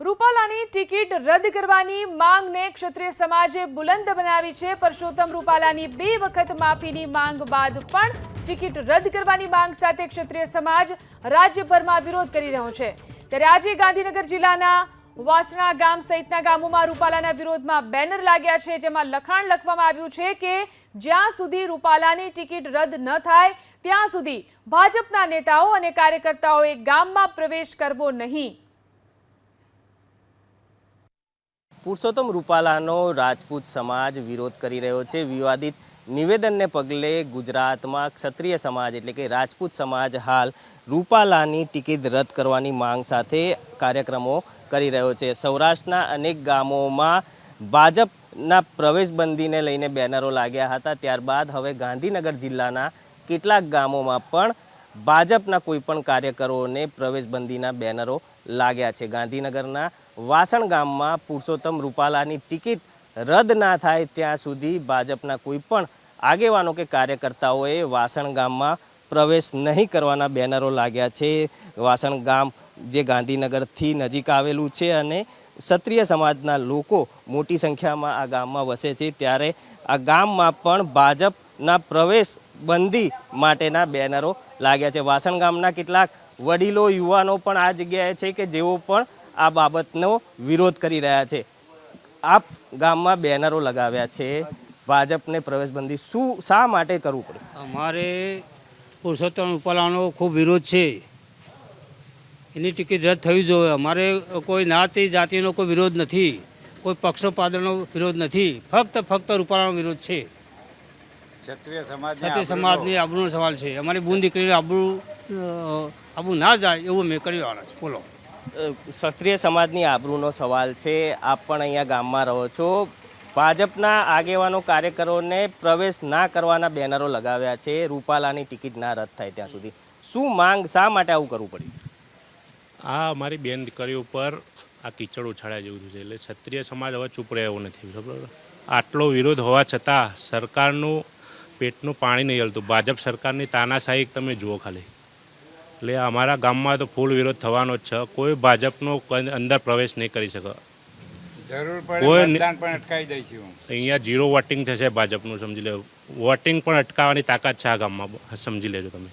રૂપાલાની ticket રદ કરવાની માંગને ક્ષત્રિય સમાજે બુલંદ બનાવી છે. પરસોત્તમ રૂપાલાની બે વખત માફીની માંગ બાદ પણ ટિકિટ રદ કરવાની માંગ સાથે ક્ષત્રિય સમાજ રાજ્યભરમાં વિરોધ કરી રહ્યો છે. ત્યારે આજે ગાંધીનગર જિલ્લાના વાસણા ગામ સહિતના ગામોમાં રૂપાલાના વિરોધમાં બેનર લાગ્યા છે. જેમાં લખાણ લખવામાં આવ્યું છે કે જ્યાં સુધી રૂપાલાની ટિકિટ રદ ન થાય, ત્યાં સુધી ભાજપના નેતાઓ અને કાર્યકર્તાઓએ ગામમાં પ્રવેશ કરવો નહીં. પુરુષોત્તમ રૂપાલાનો રાજપૂત સમાજ વિરોધ કરી રહ્યો છે. વિવાદિત નિવેદનને પગલે ગુજરાતમાં ક્ષત્રિય સમાજ એટલે કે રાજપૂત સમાજ હાલ રૂપાલાની ટિકિટ રદ કરવાની માંગ સાથે કાર્યક્રમો કરી રહ્યો છે. સૌરાષ્ટ્રના અનેક ગામોમાં ભાજપના પ્રવેશબંધીને લઈને બેનરો લાગ્યા હતા. ત્યારબાદ હવે ગાંધીનગર જિલ્લાના કેટલાક ગામોમાં પણ ભાજપના કોઈપણ કાર્યકરોને પ્રવેશબંધીના બેનરો લાગ્યા છે. ગાંધીનગરના વાસણ ગામમાં પુરુષોત્તમ રૂપાલાની ટિકિટ રદ ના થાય ત્યાં સુધી ભાજપના કોઈ પણ આગેવાનો કે કાર્યકર્તાઓએ વાસણ ગામમાં પ્રવેશ નહીં કરવાના બેનરો લાગ્યા છે. વાસણ ગામ જે ગાંધીનગરથી નજીક આવેલું છે અને ક્ષત્રિય સમાજના લોકો મોટી સંખ્યામાં આ ગામમાં વસે છે. ત્યારે આ ગામમાં પણ ભાજપના પ્રવેશ બંધી માટેના બેનરો લાગ્યા છે. વાસણ ગામના કેટલાક વડીલો, યુવાનો પણ આ જગ્યાએ છે કે જેઓ પણ આ બાબતનો વિરોધ કરી રહ્યા છે. આપ ગામમાં બેનરો લગાવ્યા છે. ભાજપને પ્રવેશબંધી શું, શા માટે કરવું પડે? અમારે પુરુષોત્તમ રૂપાલાનો ખૂબ વિરોધ છે. એની ટિકિટ રદ થવી જોઈએ. અમારે કોઈ નાતી જાતિનો કોઈ વિરોધ નથી. કોઈ પક્ષોપાદનો વિરોધ નથી. ફક્ત ફક્ત રૂપાલાનો વિરોધ છે. ક્ષત્રિય સમાજની ક્ષત્રિય સમાજની આબરૂનો સવાલ છે. અમારી બૂન દીકરીને આબરૂ આબરૂ ના જાય એવું મેં કરી વાળા બોલો. ક્ષત્રિય સમાજની આબરૂનો સવાલ છે. આપ પણ અહીંયા ગામમાં રહો છો. ભાજપના આગેવાનો કાર્યકરોને પ્રવેશ ના કરવાના બેનરો લગાવ્યા છે. રૂપાલાની ટિકિટ ના રદ થાય ત્યાં સુધી. શું માંગ શા માટે આવું કરવું પડ્યું? આ અમારી બેન દીકરીઓ ઉપર આ કીચડ ઉછાળ્યા જેવું છે. એટલે ક્ષત્રિય સમાજ હવે ચૂપ એવું નથી. બરાબર? આટલો વિરોધ હોવા છતાં સરકારનું પેટનું પાણી નહીં હલતું. ભાજપ સરકારની તાનાશાહી તમે જુઓ ખાલી. એટલે અમારા ગામમાં તો ફૂલ વિરોધ થવાનો જ છે. કોઈ ભાજપનો કોઈ અંદર પ્રવેશ નહીં કરી શકે. જરૂર કોઈ પડે ને- મતદાન પણ અટકાવી દઈશું અહીંયા જીરો વોટિંગ થશે ભાજપનું સમજી લેજો વોટિંગ પણ અટકાવવાની તાકાત છે આ ગામમાં. સમજી લેજો તમે.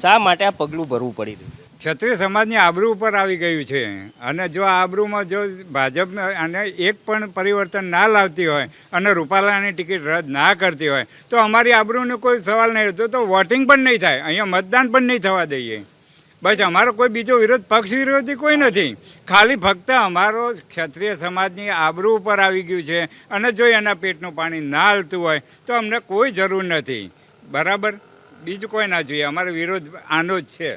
શા માટે આ પગલું ભરવું પડી રહ્યું? ક્ષત્રિય સમાજની આબરૂ ઉપર આવી ગયું છે. અને જો આ આબરૂમાં જો ભાજપ અને એક પણ પરિવર્તન ના લાવતી હોય અને રૂપાલાની ટિકિટ રદ ના કરતી હોય, તો અમારી આબરૂનો કોઈ સવાલ નહીં રહેતો. તો વોટિંગ પણ નહીં થાય. અહીંયા મતદાન પણ નહીં થવા દઈએ. બસ અમારો કોઈ બીજો વિરોધ, પક્ષ વિરોધી કોઈ નથી. ખાલી ફક્ત અમારો ક્ષત્રિય સમાજની આબરૂ ઉપર આવી ગયું છે. અને જો એના પેટનું પાણી ના હાલતું હોય, તો અમને કોઈ જરૂર નથી. બરાબર? બીજું કોઈ ના જોઈએ. અમારો વિરોધ આનો જ છે.